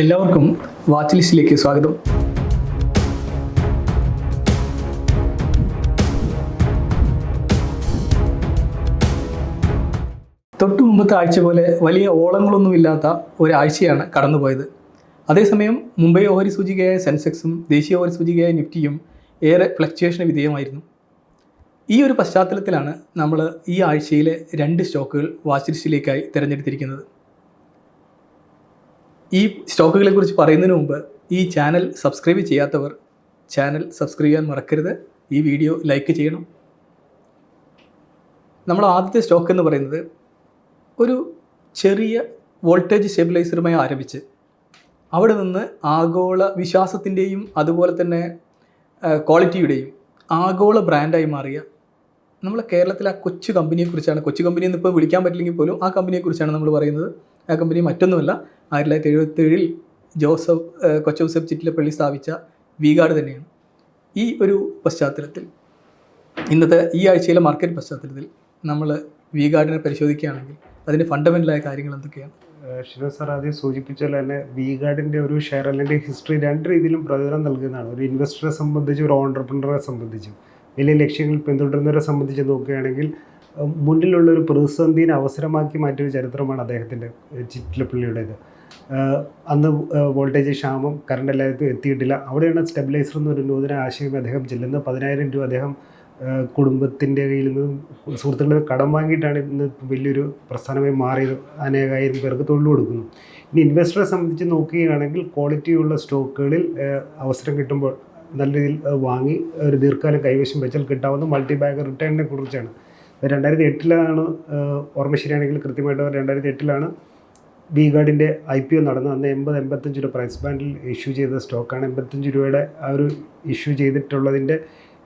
എല്ലാവർക്കും വാച്ച് ലിസ്റ്റിലേക്ക് സ്വാഗതം. തൊട്ടു മുമ്പത്തെ ആഴ്ച പോലെ വലിയ ഓളങ്ങളൊന്നുമില്ലാത്ത ഒരാഴ്ചയാണ് കടന്നുപോയത്. അതേസമയം മുംബൈ ഓഹരി സൂചികയായ സെൻസെക്സും ദേശീയ ഓഹരി സൂചികയായ നിഫ്റ്റിയും ഏറെ ഫ്ലക്ച്വേഷന് വിധേയമായിരുന്നു. ഈ ഒരു പശ്ചാത്തലത്തിലാണ് നമ്മൾ ഈ ആഴ്ചയിലെ രണ്ട് സ്റ്റോക്കുകൾ വാച്ച് ലിസ്റ്റിലേക്കായി തിരഞ്ഞെടുത്തിരിക്കുന്നത്. ഈ സ്റ്റോക്കുകളെ കുറിച്ച് പറയുന്നതിന് മുമ്പ് ഈ ചാനൽ സബ്സ്ക്രൈബ് ചെയ്യാത്തവർ ചാനൽ സബ്സ്ക്രൈബ് ചെയ്യാൻ മറക്കരുത്. ഈ വീഡിയോ ലൈക്ക് ചെയ്യണം. നമ്മൾ ആദ്യത്തെ സ്റ്റോക്ക് എന്ന് പറയുന്നത് ഒരു ചെറിയ വോൾട്ടേജ് സ്റ്റെബിലൈസറുമായി ആരംഭിച്ച് അവിടെ നിന്ന് ആഗോള വിശ്വാസത്തിന്റെയും അതുപോലെ തന്നെ ക്വാളിറ്റിയുടെയും ആഗോള ബ്രാൻഡായി മാറിയ നമ്മൾ കേരളത്തിലെ ആ കൊച്ചു കമ്പനിയെക്കുറിച്ചാണ്. കൊച്ചു കമ്പനി ഇപ്പോൾ വിളിക്കാൻ പറ്റില്ലെങ്കിൽ പോലും ആ കമ്പനിയെക്കുറിച്ചാണ് നമ്മൾ പറയുന്നത്. ആ കമ്പനി മറ്റൊന്നുമല്ല. ആയിരത്തി തൊള്ളായിരത്തി എഴുപത്തേഴിൽ ജോസഫ് കൊച്ചോസഫ് ചിറ്റിലപ്പള്ളി സ്ഥാപിച്ച വീഗാർഡ് തന്നെയാണ് ഈ ഒരു പശ്ചാത്തലത്തിൽ. ഇന്നത്തെ ഈ ആഴ്ചയിലെ മാർക്കറ്റ് പശ്ചാത്തലത്തിൽ നമ്മൾ വീഗാർഡിനെ പരിശോധിക്കുകയാണെങ്കിൽ അതിന്റെ ഫണ്ടമെന്റലായ കാര്യങ്ങൾ എന്തൊക്കെയാണ്? ശിവ സാർ ആദ്യം സൂചിപ്പിച്ചാൽ തന്നെ വി ഗാർഡിന്റെ ഒരു ഷെയർ അല്ലെങ്കിൽ ഹിസ്റ്ററി രണ്ട് രീതിയിലും പ്രചോദനം നൽകുന്നതാണ്. ഒരു ഇൻവെസ്റ്ററെ സംബന്ധിച്ചും ഒരു ഓണ്ടർപ്രണറെ സംബന്ധിച്ചും. വലിയ ലക്ഷ്യങ്ങൾ പിന്തുടരുന്നവരെ സംബന്ധിച്ച് നോക്കുകയാണെങ്കിൽ മുന്നിലുള്ള ഒരു പ്രതിസന്ധിയെ അവസരമാക്കി മാറ്റിയ ചരിത്രമാണ് അദ്ദേഹത്തിന്റെ ചിറ്റിലപ്പള്ളിയുടേത് അന്ന് വോൾട്ടേജ് ക്ഷാമം കറണ്ട് എല്ലായിടത്തും എത്തിയിട്ടില്ല. അവിടെയാണ് സ്റ്റെബിലൈസർ എന്നൊരു നൂതന ആശയം അദ്ദേഹം ചെല്ലുന്നത്. പതിനായിരം രൂപ അദ്ദേഹം കുടുംബത്തിന്റെ കയ്യിൽ നിന്നും സുഹൃത്തുക്കളിൽ നിന്ന് കടം വാങ്ങിയിട്ടാണ് ഇന്ന് വലിയൊരു പ്രസ്ഥാനമായി മാറിയത്. അനേകായിരം പേർക്ക് തൊഴിൽ കൊടുക്കുന്നു. ഇനി ഇൻവെസ്റ്ററെ സംബന്ധിച്ച് നോക്കുകയാണെങ്കിൽ ക്വാളിറ്റിയുള്ള സ്റ്റോക്കുകളിൽ അവസരം കിട്ടുമ്പോൾ നല്ല രീതിയിൽ വാങ്ങി ഒരു ദീർഘകാലം കൈവശം വെച്ചാൽ കിട്ടാവുന്ന മൾട്ടി ബാഗ് റിട്ടേണിനെ കുറിച്ചാണ്. രണ്ടായിരത്തി എട്ടിലാണ് ഓർമ്മ ശരിയാണെങ്കിൽ കൃത്യമായിട്ട് രണ്ടായിരത്തി എട്ടിലാണ് വി ഗാർഡിന്റെ ഐ പി ഒ നടന്നു അന്ന് എൺപത് എൺപത്തഞ്ച് രൂപ പ്രൈസ് ബാൻഡിൽ ഇഷ്യൂ ചെയ്ത സ്റ്റോക്കാണ് എൺപത്തഞ്ച് രൂപയുടെ ആ ഒരു ഇഷ്യൂ ചെയ്തിട്ടുള്ളതിന്റെ.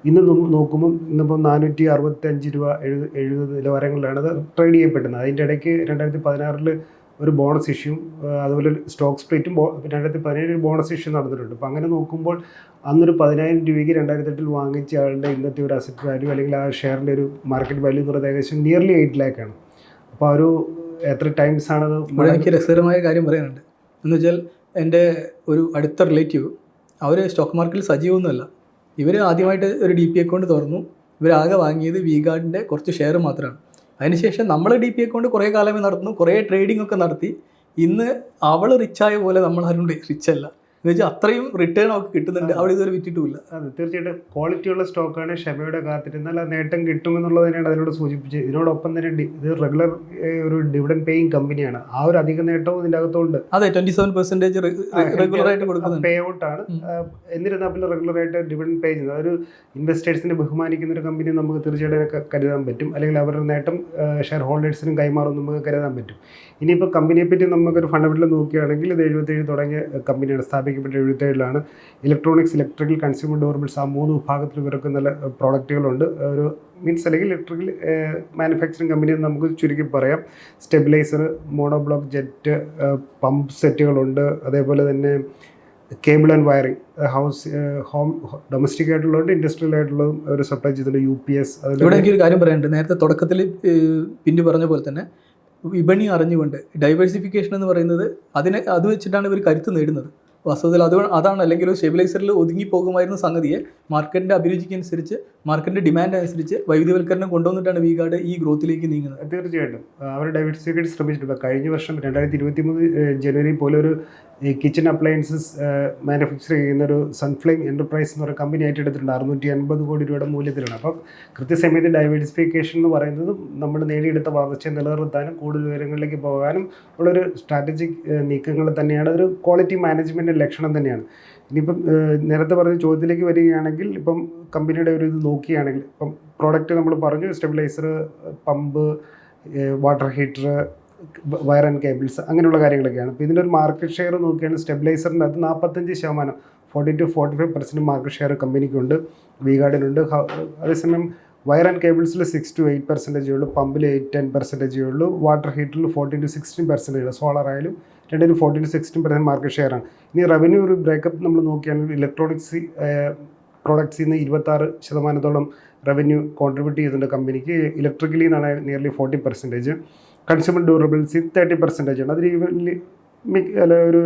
ഇന്ന് നോക്കുമ്പോൾ ഇന്നിപ്പോൾ നാനൂറ്റി അറുപത്തഞ്ച് രൂപ എഴുപത് എഴുപത് നിലവാരങ്ങളിലാണ് അത് ട്രേഡ് ചെയ്യപ്പെടുന്നത്. അതിന്റെ ഇടയ്ക്ക് രണ്ടായിരത്തി പതിനാറിൽ ഒരു ബോണസ് ഇഷ്യൂ അതുപോലെ സ്റ്റോക്ക് സ്പ്ലിറ്റും ബോ രണ്ടായിരത്തി പതിനേഴിൽ ബോണസ് ഇഷ്യൂ നടന്നിട്ടുണ്ട്. അപ്പോൾ അങ്ങനെ നോക്കുമ്പോൾ അന്നൊരു പതിനായിരം രൂപയ്ക്ക് രണ്ടായിരത്തി എട്ടിൽ വാങ്ങിച്ച ആളുടെ ഇന്നത്തെ ഒരു അസറ്റ് വാല്യൂ അല്ലെങ്കിൽ ആ ഷെയറിന്റെ ഒരു മാർക്കറ്റ് വാല്യൂ എന്ന് പറയുന്നത് ഏകദേശം നിയർലി എയ്റ്റ് ലാക്കാണ് അപ്പോൾ ആ ഒരു എത്ര ടൈംസ് ആണത് ഇവിടെ എനിക്ക് രസകരമായ കാര്യം പറയാനുണ്ട്. എന്ന് വെച്ചാൽ എന്റെ ഒരു അടുത്ത റിലേറ്റീവ് അവർ സ്റ്റോക്ക് മാർക്കറ്റിൽ സജീവമൊന്നുമല്ല ഇവർ ആദ്യമായിട്ട് ഒരു ഡി പി അക്കൗണ്ട് തുറന്നു. ഇവരാകെ വാങ്ങിയത് വി ഗാർഡിന്റെ കുറച്ച് ഷെയർ മാത്രമാണ്. അതിനുശേഷം നമ്മൾ ഡി പി അക്കൗണ്ട് കുറേ കാലമേ നടത്തുന്നു. കുറേ ട്രേഡിംഗ് ഒക്കെ നടത്തി. ഇന്ന് അവൾ റിച്ചായ പോലെ നമ്മൾ റിച്ചല്ല വെച്ചാൽ അത്രയും റിട്ടേൺ ഒക്കെ കിട്ടുന്നുണ്ട്. അവിടെ ഇതുവരെ വിറ്റിട്ടുമില്ല. അതെ തീർച്ചയായിട്ടും ക്വാളിറ്റിയുള്ള സ്റ്റോക്കാണ് ഷെമയുടെ കാത്തിരുന്നാൽ ആ നേട്ടം കിട്ടുമെന്നുള്ളത് തന്നെയാണ് അതിനോട് സൂചിപ്പിച്ചത്. ഇതിനോടൊപ്പം തന്നെ ഇത് റെഗുലർ ഒരു ഡിവിഡൻ പേയിങ് കമ്പനിയാണ് ആ ഒരു അധിക നേട്ടവും ഇതിന്റെ അകത്തുണ്ട്. അതെ ട്വന്റി സെവൻ പെർസെന്റേജ് റെഗുലർ ആയിട്ട് കൊടുക്കുന്നത് പേ ഔട്ട് ആണ്. എന്നിരുന്നാൽ പിന്നെ റെഗുലർ ആയിട്ട് ഡിവിഡൻ പേ ചെയ്ത് അതൊരു ഇൻവെസ്റ്റേഴ്സിനെ ബഹുമാനിക്കുന്ന ഒരു കമ്പനി നമുക്ക് തീർച്ചയായിട്ടും കരുതാൻ പറ്റും. അല്ലെങ്കിൽ അവരുടെ നേട്ടം ഷെയർ ഹോൾഡേഴ്സിനും കൈമാറും നമുക്ക് കരുതാൻ പറ്റും. ഇനിയിപ്പോൾ കമ്പനിയെ പറ്റി നമുക്കൊരു ഫണ്ടമെന്റൽ നോക്കുകയാണെങ്കിൽ ഇത് എഴുപത്തേഴ് തുടങ്ങിയ കമ്പനിയാണ് സ്ഥാപിക്കപ്പെട്ട എഴുപത്തേഴിലാണ് ഇലക്ട്രോണിക്സ് ഇലക്ട്രിക്കൽ കൺസ്യൂമർ ഡോർബിൾസ് ആ മൂന്ന് വിഭാഗത്തിൽ ഇവർക്ക് നല്ല പ്രോഡക്റ്റുകളുണ്ട് ഒരു മീൻസ് അല്ലെങ്കിൽ ഇലക്ട്രിക്കൽ മാനുഫാക്ചറിങ് കമ്പനി എന്ന് നമുക്ക് ചുരുക്കി പറയാം. സ്റ്റെബിലൈസർ മോണോബ്ലോക്ക് ജെറ്റ് പമ്പ് സെറ്റുകളുണ്ട് അതേപോലെ തന്നെ cable and wiring house home domestic ആയിട്ടുള്ളത് ഇൻഡസ്ട്രിയൽ ആയിട്ടുള്ളതും അവർ സപ്ലൈ ചെയ്തിട്ടുണ്ട് യു പി എസ് ഇവിടെ എനിക്കൊരു കാര്യം പറയാനുണ്ട്. നേരത്തെ തുടക്കത്തിൽ പിന്നെ പറഞ്ഞ പോലെ തന്നെ വിപണി അറിഞ്ഞുകൊണ്ട് ഡൈവേഴ്സിഫിക്കേഷൻ എന്ന് പറയുന്നത് അതിനെ അത് വെച്ചിട്ടാണ് ഇവർ കരുത്ത് നേടുന്നത്. വാസ്തവത്തിൽ അത് അതാണ് അല്ലെങ്കിൽ ഒരു സ്റ്റെബിലൈസറിൽ ഒതുങ്ങി പോകുമായിരുന്ന സംഗതിയെ മാർക്കറ്റിന്റെ അഭിരുചിക്കനുസരിച്ച് മാർക്കറ്റിന്റെ ഡിമാൻഡ് അനുസരിച്ച് വൈവിധ്യവൽക്കരണം കൊണ്ടുവന്നിട്ടാണ് വി ഗാർഡ് ഈ ഗ്രോത്തിലേക്ക് നീങ്ങുന്നത്. തീർച്ചയായിട്ടും. അവർ ഡൈവേഴ്സിഫിക്കേറ്റ് ശ്രമിച്ചിട്ടുണ്ട്. കഴിഞ്ഞ വർഷം രണ്ടായിരത്തി ഇരുപത്തി മൂന്ന് ജനുവരി പോലെ ഒരു ഈ കിച്ചൺ അപ്ലയൻസസ് മാനുഫാക്ചർ ചെയ്യുന്ന ഒരു സൺഫ്ലെയിം എന്റർപ്രൈസ് എന്ന് പറയുന്ന കമ്പനി ആയിട്ട് എടുത്തിട്ടുണ്ട്. അറുന്നൂറ്റി അൻപത് കോടി രൂപയുടെ മൂല്യത്തിലാണ്. അപ്പം കൃത്യസമയത്ത് ഡൈവേഴ്സിഫിക്കേഷൻ എന്ന് പറയുന്നത് നമ്മൾ നേടിയെടുത്ത വളർച്ചയെ നിലനിർത്താനും കൂടുതൽ വിവരങ്ങളിലേക്ക് പോകാനും ഉള്ളൊരു സ്ട്രാറ്റജിക് നീക്കങ്ങൾ തന്നെയാണ്. ഒരു ക്വാളിറ്റി മാനേജ്മെന്റിന്റെ ലക്ഷണം തന്നെയാണ്. ഇനിയിപ്പം നേരത്തെ പറഞ്ഞ ചോദ്യത്തിലേക്ക് വരികയാണെങ്കിൽ ഇപ്പം കമ്പനിയുടെ ഒരു ഇത് നോക്കുകയാണെങ്കിൽ ഇപ്പം പ്രോഡക്റ്റ് നമ്മൾ പറഞ്ഞു stabiliser pump water heater wire and cables അങ്ങനെയുള്ള കാര്യങ്ങളൊക്കെയാണ്. അപ്പോൾ ഇതിന്റെ ഒരു മാർക്കറ്റ് ഷെയർ നോക്കുകയാണെങ്കിൽ സ്റ്റെബിലൈസറിന്റെ അത് നാൽപ്പത്തഞ്ച് ശതമാനം forty to forty five percent market share കമ്പനിക്കുണ്ട് വിഗാർഡിനുണ്ട് അതേസമയം വയർ ആൻഡ് കേബിൾസിൽ സിക്സ് ടു എയ്റ്റ് പെർസെന്റേജേ ഉള്ളൂ പമ്പിൽ എയ്റ്റ് ടെൻ പെർസെന്റേജേ ഉള്ളൂ water ഹീറ്ററിൽ fourteen to sixteen percentage solar ആയാലും രണ്ടിനും fourteen to sixteen percent market share ആണ്. ഇനി റവന്യൂ ഒരു ബ്രേക്കപ്പ് നമ്മൾ നോക്കുകയാണെങ്കിൽ ഇലക്ട്രോണിക്സ് പ്രോഡക്ട്സിൽ നിന്ന് ഇരുപത്താറ് ശതമാനത്തോളം റവന്യൂ കോൺട്രിബ്യൂട്ട് ചെയ്തിട്ടുണ്ട് കമ്പനിക്ക്. ഇലക്ട്രിക്കലി നിന്നാണ് നിയർലി ഫോർട്ടി പെർസെന്റേജ് കൺസ്യൂമർ ഡ്യൂറബിൾസിൽ തേർട്ടി പെർസെന്റേജ് ആണ്. അതിൽ അല്ല ഒരു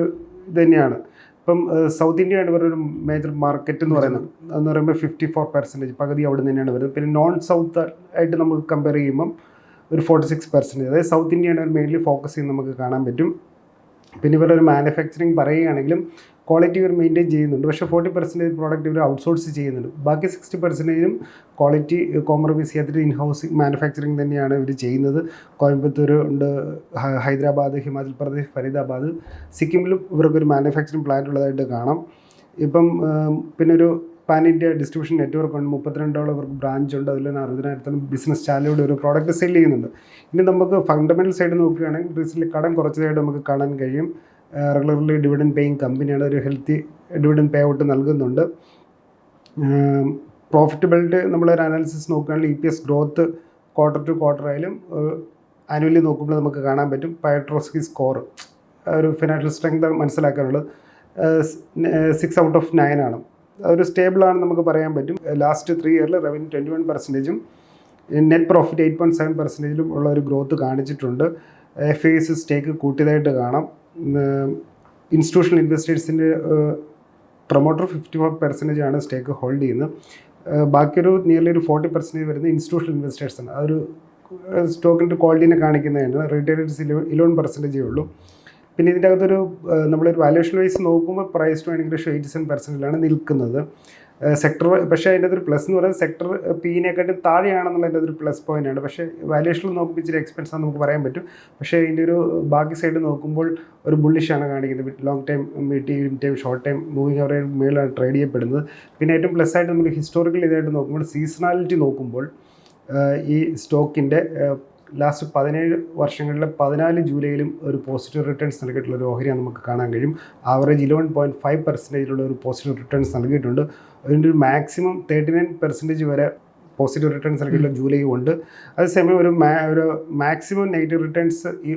ഇത് തന്നെയാണ്. ഇപ്പം സൗത്ത് ഇന്ത്യയാണ് ഒരു മേജർ മാർക്കറ്റ് എന്ന് പറയുന്നത്. എന്ന് പറയുമ്പോൾ ഫിഫ്റ്റി ഫോർ പെർസെന്റേജ് പകുതി അവിടെ തന്നെയാണ് വരുന്നത്. പിന്നെ നോൺ സൗത്ത് ആയിട്ട് നമുക്ക് കമ്പയർ ചെയ്യുമ്പം ഒരു ഫോർട്ടി സിക്സ് പെർസെന്റേജ് അതായത് സൗത്ത് ഇന്ത്യയാണ് മെയിൻലി ഫോക്കസ് ചെയ്യുന്നത് നമുക്ക് കാണാൻ പറ്റും. പിന്നെ ഇവരുടെ ഒരു മാനുഫാക്ചറിങ് പറയുകയാണെങ്കിലും ക്വാളിറ്റി ഇവർ മെയിന്റെയിൻ ചെയ്യുന്നുണ്ട്. പക്ഷേ ഫോർട്ടി പെർസെന്റേജ് പ്രോഡക്റ്റ് ഇവർ ഔട്ട്സോഴ്സ് ചെയ്യുന്നുണ്ട്. ബാക്കി സിക്സ്റ്റി പെർസെന്റേജും ക്വാളിറ്റി കോംപ്രമൈസ് ചെയ്യാത്തിട്ട് ഇൻഹൗസ് മാനുഫാക്ചറിങ് തന്നെയാണ് ഇവർ ചെയ്യുന്നത്. കോയമ്പത്തൂർ ഉണ്ട് ഹൈദരാബാദ് ഹിമാചൽ പ്രദേശ് ഫരീദാബാദ് സിക്കിമിലും ഇവർക്കൊരു മാനുഫാക്ചറിങ് പ്ലാന്റ് ഉള്ളതായിട്ട് കാണാം. ഇപ്പം പിന്നെ ഒരു പാൻ ഇന്ത്യ ഡിസ്ട്രിബ്യൂഷൻ നെറ്റ്വർക്ക് ഉണ്ട്. മുപ്പത്തിരണ്ടോളം ഇവർക്ക് ബ്രാഞ്ച് ഉണ്ട്. അതിൽ തന്നെ അറുപതിനായിരത്തോളം ബിസിനസ് ചാനലിലൂടെ ഒരു പ്രോഡക്റ്റ് സെല്ല് ചെയ്യുന്നുണ്ട്. ഇനി നമുക്ക് ഫണ്ടമെന്റൽ സൈഡ് നോക്കുകയാണെങ്കിൽ റീസെന്റ് കടം കുറച്ചതായിട്ട് നമുക്ക് കാണാൻ കഴിയും. റെഗുലർലി ഡിവിഡൻ പേയിങ് കമ്പനിയാണ് ഒരു ഹെൽത്തി ഡിവിഡൻ പേ ഔട്ട് നൽകുന്നുണ്ട് പ്രോഫിറ്റബിലിറ്റി നമ്മളൊരു അനാലിസിസ് നോക്കുകയാണെങ്കിൽ E P S growth quarter to quarter ആയാലും ആനുവലി നോക്കുമ്പോൾ നമുക്ക് കാണാൻ പറ്റും. പയട്രോസ്കി സ്കോർ ഒരു ഫിനാൻഷ്യൽ സ്ട്രെങ്ത് മനസ്സിലാക്കാനുള്ളത്. സിക്സ് ഔട്ട് ഓഫ് നയൻ ആണ്. അതൊരു സ്റ്റേബിളാണെന്ന് നമുക്ക് പറയാൻ പറ്റും. ലാസ്റ്റ് ത്രീ ഇയറിൽ revenue twenty one പെർസെന്റേജും net profit eight point seven പെർസെന്റേജിലും ഉള്ള ഒരു ഗ്രോത്ത് കാണിച്ചിട്ടുണ്ട്. എഫ് എസ് സ്റ്റേക്ക് കൂട്ടിയതായിട്ട് കാണാം. ഇൻസ്റ്റിറ്റ്യൂഷണൽ ഇൻവെസ്റ്റേഴ്സിന്റെ പ്രൊമോട്ടർ ഫിഫ്റ്റി ഫോർ പെർസെന്റേജ് ആണ് സ്റ്റേക്ക് ഹോൾഡ് ചെയ്യുന്നത്. ബാക്കിയൊരു നിയർലി ഒരു ഫോർട്ടി പെർസെന്റേജ് വരുന്ന ഇൻസ്റ്റിറ്റ്യൂഷണൽ ഇൻവെസ്റ്റേഴ്സാണ് അതൊരു സ്റ്റോക്കിന്റെ ക്വാളിറ്റിനെ കാണിക്കുന്നതാണ് റീറ്റെയിലേഴ്സ് ഇലവൻ പെർസെന്റേജേ ഉള്ളൂ. പിന്നെ ഇതിന്റെ അകത്തൊരു നമ്മളൊരു വാല്യൂഷൻ വൈസ് നോക്കുമ്പോൾ price to earning ratio eighty seven പെർസെന്റിലാണ് നിൽക്കുന്നത്. സെക്ടർ പക്ഷേ അതിന്റെ ഒരു പ്ലസ് എന്ന് പറയുന്നത് സെക്ടർ പീനെക്കാട്ടും താഴെയാണെന്നുള്ളതിന്റെ ഒരു പ്ലസ് പോയിന്റ് ആണ്. പക്ഷേ വാല്യൂഷനിൽ നോക്കുമ്പോൾ ഇച്ചിരി എക്സ്പെൻസ് ആണെന്ന് നമുക്ക് പറയാൻ പറ്റും. പക്ഷേ ഇതിന്റെ ഒരു ബാക്കി സൈഡ് നോക്കുമ്പോൾ ഒരു ബുള്ളിഷാണ് കാണിക്കുന്നത്. Long time medium time short time moving അവരെ മേളിലാണ് ട്രേഡ് ചെയ്യപ്പെടുന്നത്. പിന്നെ ഏറ്റവും പ്ലസ് ആയിട്ട് നമ്മൾ ഹിസ്റ്റോറിക്കൽ ഇതായിട്ട് നോക്കുമ്പോൾ സീസണാലിറ്റി നോക്കുമ്പോൾ ഈ സ്റ്റോക്കിന്റെ ലാസ്റ്റ് പതിനേഴ് വർഷങ്ങളിൽ പതിനാല് ജൂലൈയിലും ഒരു പോസിറ്റീവ് റിട്ടേൺസ് നൽകിയിട്ടുള്ള ഒരു ഓഹരിയാണ് നമുക്ക് കാണാൻ കഴിയും. ആവറേജ് ഇലവൻ പോയിന്റ് ഫൈവ് പെർസെന്റേജിലുള്ള ഒരു പോസിറ്റീവ് റിട്ടേൺസ് നൽകിയിട്ടുണ്ട്. അതിന്റെ ഒരു മാക്സിമം തേർട്ടി നയൻ പെർസെന്റേജ് വരെ പോസിറ്റീവ് റിട്ടേൺസ് നൽകിയിട്ടുള്ള ജൂലൈ ഉണ്ട്. അതേസമയം ഒരു മാ ഒരു മാക്സിമം നെഗറ്റീവ് റിട്ടേൺസ് ഈ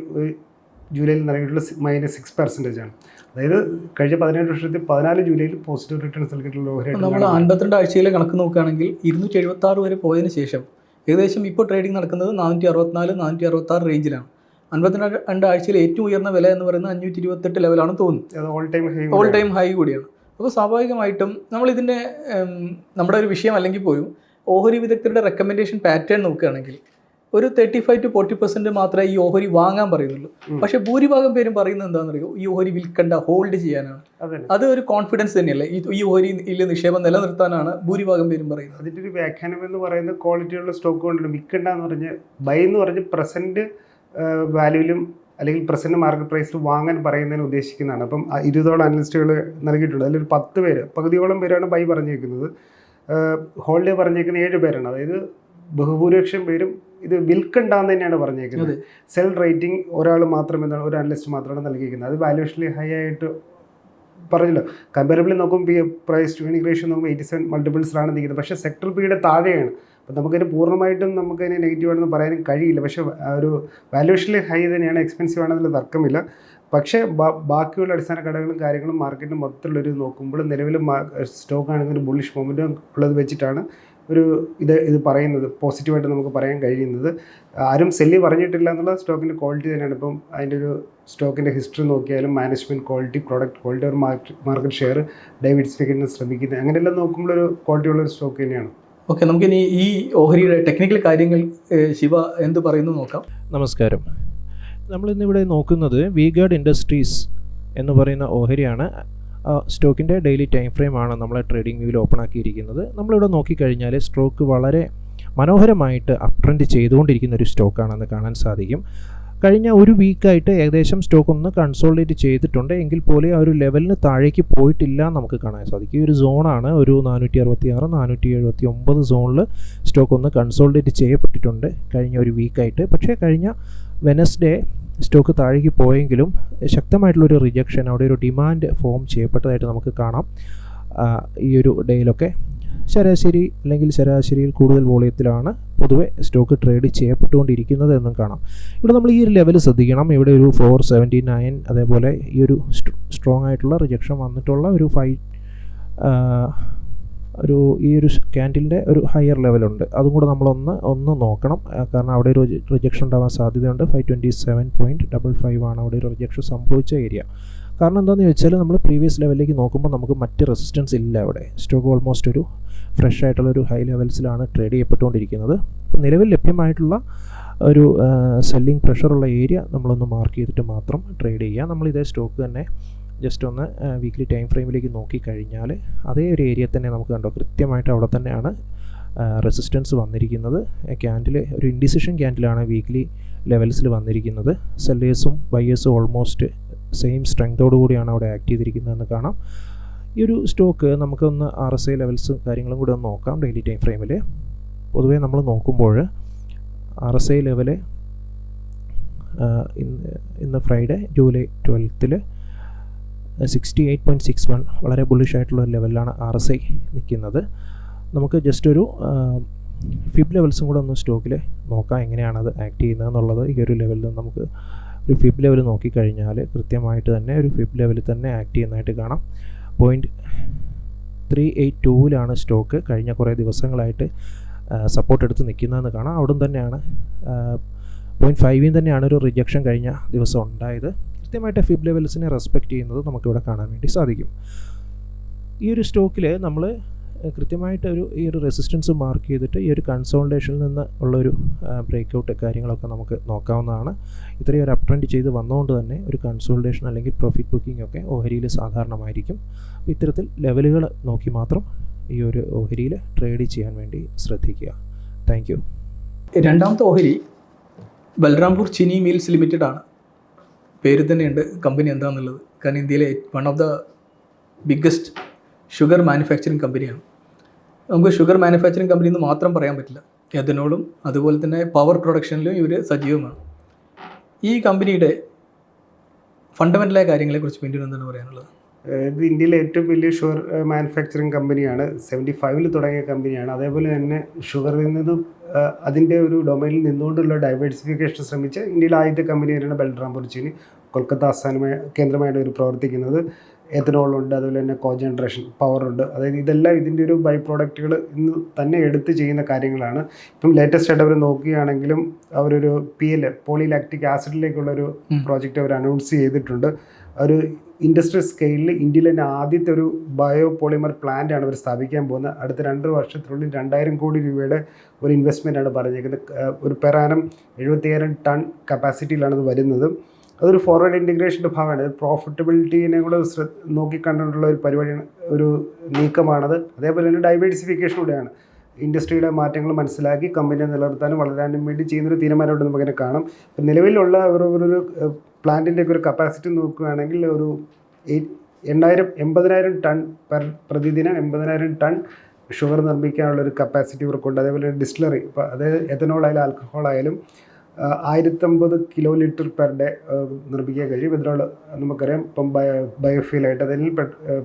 ജൂലൈയിൽ നൽകിയിട്ടുള്ള മൈനസ് സിക്സ് പെർസെന്റേജ് ആണ്. അതായത് കഴിഞ്ഞ പതിനേഴ് വർഷത്തിൽ പതിനാല് ജൂലൈയിൽ പോസിറ്റീവ് റിട്ടേൺസ് നൽകിയിട്ടുള്ള ഓഹരി നമ്മൾ അൻപത്തിരണ്ട് ആഴ്ചയിലെ കണക്ക് നോക്കുകയാണെങ്കിൽ ഇരുന്നൂറ്റി എഴുപത്തി ആറ് വരെ പോയതിന് ശേഷം ഏകദേശം ഇപ്പോൾ ട്രേഡിംഗ് നടക്കുന്നത് നാനൂറ്റി അറുപത്തിനാല് നാനൂറ്റി അറുപത്താറ് റേഞ്ചിലാണ് അൻപത്തിരണ്ട് രണ്ട് ആഴ്ചയിൽ ഏറ്റവും ഉയർന്ന വില എന്ന് പറയുന്നത് അഞ്ഞൂറ്റി ഇരുപത്തെട്ട് ലെവലാണ് തോന്നുന്നത് all time high all time high കൂടിയാണ്. അപ്പോൾ സ്വാഭാവികമായിട്ടും നമ്മളിതിന്റെ നമ്മുടെ ഒരു വിഷയം അല്ലെങ്കിൽ പോലും ഓഹരി വിദഗ്ധരുടെ റെക്കമെൻഡേഷൻ പാറ്റേൺ നോക്കുകയാണെങ്കിൽ ഒരു thirty five to forty percent മാത്രമേ ഈ ഓഹരി വാങ്ങാൻ പറയുന്നുള്ളൂ. പക്ഷെ ഭൂരിഭാഗം പേരും പറയുന്നത് എന്താണെന്നറിയോ ഈ ഓഹരി വിൽക്കണ്ട ഹോൾഡ് ചെയ്യാനാണ്. അതെ ഒരു കോൺഫിഡൻസ് തന്നെയല്ലേ? ഈ ഓഹരിയിൽ നിക്ഷേപം നിലനിർത്താനാണ് ഭൂരിഭാഗം പേരും പറയുന്നത്. അതിന്റെ ഒരു വ്യാഖ്യാനം എന്ന് പറയുന്നത് ക്വാളിറ്റിയുള്ള സ്റ്റോക്ക് കൊണ്ടല്ലോ? വിൽക്കണ്ട എന്ന് പറഞ്ഞ് ബൈ എന്ന് പറഞ്ഞ് പ്രസന്റ് വാല്യൂലും അല്ലെങ്കിൽ പ്രസന്റ് മാർക്കറ്റ് പ്രൈസിൽ വാങ്ങാൻ പറയുന്നതിന് ഉദ്ദേശിക്കുന്നതാണ്. അപ്പം ഇരുപതോളം അനലിസ്റ്റുകൾ നൽകിയിട്ടുണ്ട്. അതിലൊരു പത്ത് പേര് പകുതിയോളം പേരാണ് ബൈ പറഞ്ഞേക്കുന്നത്. ഹോൾഡേ പറഞ്ഞേക്കുന്ന ഏഴ് പേരാണ്. അതായത് ബഹുഭൂരിപക്ഷം പേരും ഇത് വിൽക്കണ്ടെന്ന് തന്നെയാണ് പറഞ്ഞേക്കുന്നത്. സെൽ റേറ്റിംഗ് ഒരാൾ മാത്രം എന്താണ് ഒരു അനലിസ്റ്റ് മാത്രമാണ് നൽകിയിരിക്കുന്നത്. അത് വാല്യൂഷനിൽ ഹൈ ആയിട്ട് പറഞ്ഞല്ലോ. കമ്പാരബിളി നോക്കുമ്പോൾ പ്രൈസ് ടു ഏണിംഗ് റേഷ്യോ നോക്കുമ്പോൾ എയ്റ്റി സെവൻ മൾട്ടിപ്പിൾസിലാണ് നിൽക്കുന്നത്. പക്ഷേ സെക്ടർ പിയുടെ താഴെയാണ്. അപ്പം നമുക്കതിന് പൂർണമായിട്ടും നമുക്കതിന് നെഗറ്റീവ് ആണെന്ന് പറയാനും കഴിയില്ല. പക്ഷേ ഒരു വാല്യുവേഷനിൽ ഹൈ തന്നെയാണ് എക്സ്പെൻസീവ് ആണെന്നുള്ള തർക്കമില്ല. പക്ഷേ ബാ- ബാക്കിയുള്ള അടിസ്ഥാന ഘടകങ്ങളും കാര്യങ്ങളും മാർക്കറ്റിൽ മൊത്തത്തിലുള്ളൊരു നോക്കുമ്പോൾ നിലവിൽ സ്റ്റോക്ക് ആണെങ്കിൽ ഒരു ബുള്ളിഷ് മൊമെന്റും ഉള്ളത് വെച്ചിട്ടാണ് ഒരു ഇത് ഇത് പറയുന്നത് പോസിറ്റീവായിട്ട് നമുക്ക് പറയാൻ കഴിയുന്നത്. ആരും സെല്ലി പറഞ്ഞിട്ടില്ല എന്നുള്ള സ്റ്റോക്കിന്റെ ക്വാളിറ്റി തന്നെയാണ്. ഇപ്പം അതിന്റെ ഒരു സ്റ്റോക്കിന്റെ ഹിസ്റ്ററി നോക്കിയാലും മാനേജ്മെന്റ് ക്വാളിറ്റി പ്രോഡക്റ്റ് ക്വാളിറ്റി ഒരു മാർക്കറ്റ് മാർക്കറ്റ് ഷെയർ ഡൈവേഴ്സിഫിക്കേഷൻ ശ്രമിക്കുന്നത്. അങ്ങനെയെല്ലാം നോക്കുമ്പോൾ ഒരു ക്വാളിറ്റി ഉള്ള ഒരു സ്റ്റോക്ക് തന്നെയാണ്. ഓക്കെ നമുക്കിനി ഈ ഓഹരിയുടെ ടെക്നിക്കൽ കാര്യങ്ങൾ ശിവ എന്ത് പറയുന്നു നോക്കാം. നമസ്കാരം. നമ്മളിന്നിവിടെ നോക്കുന്നത് വി വീഗാർഡ് ഇൻഡസ്ട്രീസ് എന്ന് പറയുന്ന ഓഹരിയാണ്. സ്റ്റോക്കിന്റെ ഡെയിലി ടൈം ഫ്രെയിം ആണ് നമ്മൾ ട്രേഡിംഗ് വ്യൂവിൽ ഓപ്പൺ ആക്കിയിരിക്കുന്നത്. നമ്മളിവിടെ നോക്കിക്കഴിഞ്ഞാൽ സ്ട്രോക്ക് വളരെ മനോഹരമായിട്ട് അപ് ട്രെൻഡ് ചെയ്തുകൊണ്ടിരിക്കുന്ന ഒരു സ്റ്റോക്കാണെന്ന് കാണാൻ സാധിക്കും. കഴിഞ്ഞ ഒരു വീക്കായിട്ട് ഏകദേശം സ്റ്റോക്ക് ഒന്ന് കൺസോളിഡേറ്റ് ചെയ്തിട്ടുണ്ട്. എങ്കിൽ പോലും ആ ഒരു ലെവലിന് താഴേക്ക് പോയിട്ടില്ല നമുക്ക് കാണാൻ സാധിക്കും. ഈ ഒരു സോണാണ് ഒരു നാനൂറ്റി അറുപത്തി ആറ് നാനൂറ്റി എഴുപത്തി ഒമ്പത് സോണിൽ സ്റ്റോക്ക് ഒന്ന് കൺസോളിഡേറ്റ് ചെയ്യപ്പെട്ടിട്ടുണ്ട് കഴിഞ്ഞ ഒരു വീക്കായിട്ട്. പക്ഷേ കഴിഞ്ഞ വെനസ്ഡേ സ്റ്റോക്ക് താഴേക്ക് പോയെങ്കിലും ശക്തമായിട്ടുള്ളൊരു റിജക്ഷൻ അവിടെ ഒരു ഡിമാൻഡ് ഫോം ചെയ്യപ്പെട്ടതായിട്ട് നമുക്ക് കാണാം. ഈ ഒരു ഡേയിലൊക്കെ. ശരാശരി അല്ലെങ്കിൽ ശരാശരിയിൽ കൂടുതൽ വോളിയത്തിലാണ് പൊതുവെ സ്റ്റോക്ക് ട്രേഡ് ചെയ്യപ്പെട്ടുകൊണ്ടിരിക്കുന്നത് എന്നും കാണാം. ഇവിടെ നമ്മൾ ഈ ഒരു ലെവൽ ശ്രദ്ധിക്കണം. ഇവിടെ ഒരു ഫോർ സെവന്റി നയൻ അതേപോലെ ഈ ഒരു സ്ട്രോങ് ആയിട്ടുള്ള റിജക്ഷൻ വന്നിട്ടുള്ള ഒരു ഫൈവ് ഒരു ഈ ഒരു ക്യാൻഡിലിന്റെ ഒരു ഹയർ ലെവലുണ്ട് അതും കൂടെ നമ്മളൊന്ന് ഒന്ന് നോക്കണം. കാരണം അവിടെ ഒരു റിജക്ഷൻ ഉണ്ടാവാൻ സാധ്യതയുണ്ട്. Five twenty seven point double five ആണ് അവിടെ ഒരു റിജക്ഷൻ സംഭവിച്ച ഏരിയ കാരണം എന്താണെന്ന് ചോദിച്ചാൽ നമ്മൾ പ്രീവിയസ് ലെവലിലേക്ക് നോക്കുമ്പോൾ നമുക്ക് മറ്റ് റെസിസ്റ്റൻസ് ഇല്ല അവിടെ. സ്റ്റോക്ക് ഓൾമോസ്റ്റ് ഒരു ഫ്രഷ് ആയിട്ടുള്ള ഒരു ഹൈ ലെവൽസിലാണ് ട്രേഡ് ചെയ്യപ്പെട്ടുകൊണ്ടിരിക്കുന്നത്. നിലവിൽ ലഭ്യമായിട്ടുള്ള ഒരു സെല്ലിംഗ് പ്രഷറുള്ള ഏരിയ നമ്മളൊന്ന് മാർക്ക് ചെയ്തിട്ട് മാത്രം ട്രേഡ് ചെയ്യുക നമ്മൾ ഇതേ സ്റ്റോക്ക് തന്നെ ജസ്റ്റ് ഒന്ന് വീക്ക്ലി ടൈം ഫ്രെയിമിലേക്ക് നോക്കിക്കഴിഞ്ഞാൽ അതേ ഒരു ഏരിയ തന്നെ നമുക്ക് കണ്ടോ. കൃത്യമായിട്ട് അവിടെ തന്നെയാണ് റെസിസ്റ്റൻസ് വന്നിരിക്കുന്നത്. ക്യാൻഡിൽ ഒരു ഇൻഡിസിഷൻ ക്യാൻഡിലാണ് വീക്ക്ലി ലെവൽസിൽ വന്നിരിക്കുന്നത്. സെല്ലേഴ്സും ബയേഴ്സും ഓൾമോസ്റ്റ് സെയിം സ്ട്രെങ്തോടു കൂടിയാണ് അവിടെ ആക്ട് ചെയ്തിരിക്കുന്നതെന്ന് കാണാം. ഈ ഒരു സ്റ്റോക്ക് നമുക്കൊന്ന് ആർ എസ് ഐ ലെവൽസ് കാര്യങ്ങളും കൂടി ഒന്ന് നോക്കാം ഡെയിലി ടൈം ഫ്രെയിമിൽ പൊതുവേ നമ്മൾ നോക്കുമ്പോൾ ആർ എസ് ഐ ലെവൽ ഇന്ന് Friday July ട്വൽത്തിൽ sixty eight point six one വളരെ ബുള്ളിഷ് ആയിട്ടുള്ള ഒരു ലെവലിലാണ് ആർ എസ് ഐ നിൽക്കുന്നത്. നമുക്ക് ജസ്റ്റ് ഒരു ഫിബ് ലെവൽസും കൂടെ ഒന്ന് സ്റ്റോക്കിൽ നോക്കാം എങ്ങനെയാണ് അത് ആക്ട് ചെയ്യുന്നത് എന്നുള്ളത്. ഈ ഒരു ലെവലിൽ നമുക്ക് ഒരു ഫിബ് ലെവൽ നോക്കിക്കഴിഞ്ഞാൽ കൃത്യമായിട്ട് തന്നെ ഒരു ഫിബ് ലെവലിൽ തന്നെ ആക്ട് ചെയ്യുന്നതായിട്ട് കാണാം. പോയിന്റ് ത്രീ എയ്റ്റ് ടൂവിലാണ് സ്റ്റോക്ക് കഴിഞ്ഞ കുറേ ദിവസങ്ങളായിട്ട് സപ്പോർട്ട് എടുത്ത് നിൽക്കുന്നതെന്ന് കാണാം. അവിടം തന്നെയാണ് പോയിന്റ് ഫൈവിൽ തന്നെയാണ് ഒരു റിജക്ഷൻ കഴിഞ്ഞ ദിവസം ഉണ്ടായത്. കൃത്യമായിട്ട് ഫിബ് ലെവൽസിനെ റെസ്പെക്റ്റ് ചെയ്യുന്നത് നമുക്കിവിടെ കാണാൻ വേണ്ടി സാധിക്കും. ഈ ഒരു സ്റ്റോക്കിൽ നമ്മൾ കൃത്യമായിട്ട് ഒരു ഈ ഒരു റെസിസ്റ്റൻസ് മാർക്ക് ചെയ്തിട്ട് ഈ ഒരു കൺസോൾട്ടേഷനിൽ നിന്ന് ഉള്ളൊരു ബ്രേക്ക് ഔട്ട് കാര്യങ്ങളൊക്കെ നമുക്ക് നോക്കാവുന്നതാണ്. ഇത്രയും ഒരു അപ് ട്രെൻഡ് ചെയ്ത് വന്നുകൊണ്ട് തന്നെ ഒരു കൺസോൾട്ടേഷൻ അല്ലെങ്കിൽ പ്രോഫിറ്റ് ബുക്കിംഗ് ഒക്കെ ഓഹരിയിൽ സാധാരണമായിരിക്കും. അപ്പോൾ ഇത്തരത്തിൽ ലെവലുകൾ നോക്കി മാത്രം ഈ ഒരു ഓഹരിയിൽ ട്രേഡ് ചെയ്യാൻ വേണ്ടി ശ്രദ്ധിക്കുക. താങ്ക് രണ്ടാമത്തെ ഓഹരി ബൽറാംപൂർ ചിനി മിൽസ് ലിമിറ്റഡ് ആണ് പേര് തന്നെയുണ്ട് കമ്പനി എന്താണെന്നുള്ളത് കാരണം ഇന്ത്യയിലെ one of the biggest sugar manufacturing കമ്പനിയാണ് നമുക്ക് ഷുഗർ മാനുഫാക്ചറിങ് കമ്പനി എന്ന് മാത്രം പറയാൻ പറ്റില്ല. എഥനോളും അതുപോലെ തന്നെ പവർ പ്രൊഡക്ഷനിലും ഇവർ സജീവമാണ്. ഈ കമ്പനിയുടെ ഫണ്ടമെന്റലായ കാര്യങ്ങളെക്കുറിച്ച് പിന്നീട് എന്താണ് പറയാനുള്ളത്? ഇത് ഇന്ത്യയിലെ ഏറ്റവും വലിയ ഷുഗർ മാനുഫാക്ചറിങ് കമ്പനിയാണ് സെവന്റി ഫൈവിൽ തുടങ്ങിയ കമ്പനിയാണ്. അതേപോലെ തന്നെ ഷുഗറിൽ നിന്നും അതിന്റെ ഒരു ഡൊമൈനിൽ നിന്നുകൊണ്ടുള്ള ഡൈവേഴ്സിഫിക്കേഷൻ ശ്രമിച്ച് ഇന്ത്യയിലെ ആദ്യത്തെ കമ്പനിയായിരുന്നു ബൽറാം ചീനി കൊൽക്കത്ത ആസ്ഥാനമായ കേന്ദ്രമായിട്ട് ഒരു പ്രവർത്തിക്കുന്നത്. എത്തനോളുണ്ട് അതുപോലെ തന്നെ കോ ജനറേഷൻ പവർ ഉണ്ട്. അതായത് ഇതെല്ലാം ഇതിന്റെ ഒരു ബൈ പ്രോഡക്റ്റുകൾ ഇന്ന് തന്നെ എടുത്ത് ചെയ്യുന്ന കാര്യങ്ങളാണ്. ഇപ്പം ലേറ്റസ്റ്റ് ആയിട്ട് അവർ നോക്കുകയാണെങ്കിലും അവരൊരു പി എൽ പോളിലാക്റ്റിക് ആസിഡിലേക്കുള്ള ഒരു പ്രോജക്റ്റ് അവർ അനൗൺസ് ചെയ്തിട്ടുണ്ട്. ഒരു ഇൻഡസ്ട്രിയൽ സ്കെയിലിൽ ഇന്ത്യയിലെ തന്നെ ആദ്യത്തെ ഒരു ബയോ പോളിമർ പ്ലാന്റ് ആണ് അവർ സ്ഥാപിക്കാൻ പോകുന്നത്. അടുത്ത രണ്ട് വർഷത്തിനുള്ളിൽ രണ്ടായിരം കോടി രൂപയുടെ ഒരു ഇൻവെസ്റ്റ്മെന്റ് ആണ് പറഞ്ഞേക്കുന്നത്. ഒരു പെറാനം എഴുപത്തിയായിരം ടൺ കപ്പാസിറ്റിയിലാണ് ഇത് വരുന്നത്. അതൊരു ഫോർവേഡ് ഇന്റിഗ്രേഷന്റെ ഭാഗമാണ്. പ്രോഫിറ്റബിലിറ്റീനെ കൂടെ നോക്കിക്കണ്ടുള്ള ഒരു പരിപാടിയാണ് ഒരു നീക്കമാണത്. അതേപോലെ തന്നെ ഡൈവേഴ്സിഫിക്കേഷൻ കൂടെയാണ്. ഇൻഡസ്ട്രിയുടെ മാറ്റങ്ങൾ മനസ്സിലാക്കി കമ്പനിയെ നിലനിർത്താനും വളരാനും വേണ്ടി ചെയ്യുന്നൊരു തീരുമാനമായിട്ട് നമുക്കതിനെ കാണാം. നിലവിലുള്ള ഒരു പ്ലാന്റിന്റെ ഒരു കപ്പാസിറ്റി നോക്കുകയാണെങ്കിൽ ഒരു എണ്ണായിരം എൺപതിനായിരം ടൺ പെർ പ്രതിദിനം എൺപതിനായിരം ടൺ ഷുഗർ നിർമ്മിക്കാനുള്ള ഒരു കപ്പാസിറ്റി ഇവർക്കുണ്ട് അതേപോലെ ഡിസ്റ്റിലറി ഇപ്പോൾ അതായത് എഥനോൾ ആയാലും ആൽക്കഹോൾ ആയാലും ആയിരത്തമ്പത് കിലോ ലിറ്റർ പെർ ഡേ നിർമ്മിക്കാൻ കഴിയും. ഇതിനുള്ള നമുക്കറിയാം ഇപ്പം ബയോ ബയോഫ്യൂലായിട്ട് അതിൽ